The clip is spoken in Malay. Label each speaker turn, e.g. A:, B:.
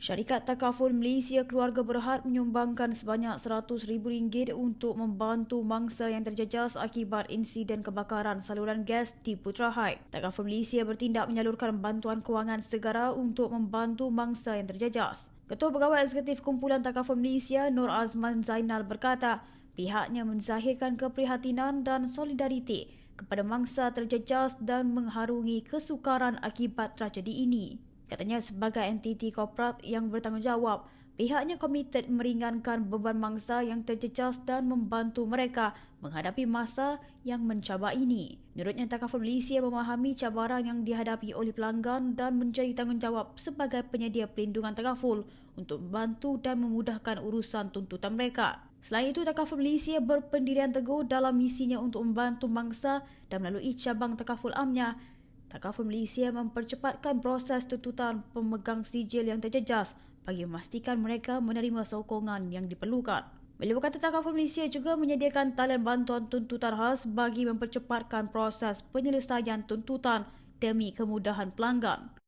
A: Syarikat Takaful Malaysia Keluarga Berhad menyumbangkan sebanyak RM100,000 untuk membantu mangsa yang terjejas akibat insiden kebakaran saluran gas di Putra High. Takaful Malaysia bertindak menyalurkan bantuan kewangan segera untuk membantu mangsa yang terjejas. Ketua Pegawai Eksekutif Kumpulan Takaful Malaysia Nur Azman Zainal berkata, pihaknya menzahirkan keprihatinan dan solidariti kepada mangsa terjejas dan mengharungi kesukaran akibat tragedi ini. Katanya sebagai entiti korporat yang bertanggungjawab, pihaknya komited meringankan beban mangsa yang terjejas dan membantu mereka menghadapi masa yang mencabar ini. Menurutnya, Takaful Malaysia memahami cabaran yang dihadapi oleh pelanggan dan menjadi tanggungjawab sebagai penyedia perlindungan Takaful untuk membantu dan memudahkan urusan tuntutan mereka. Selain itu, Takaful Malaysia berpendirian teguh dalam misinya untuk membantu mangsa dan melalui cabang Takaful Amnya Takaful Malaysia mempercepatkan proses tuntutan pemegang sijil yang terjejas bagi memastikan mereka menerima sokongan yang diperlukan. Beliau berkata Takaful Malaysia juga menyediakan talian bantuan tuntutan khas bagi mempercepatkan proses penyelesaian tuntutan demi kemudahan pelanggan.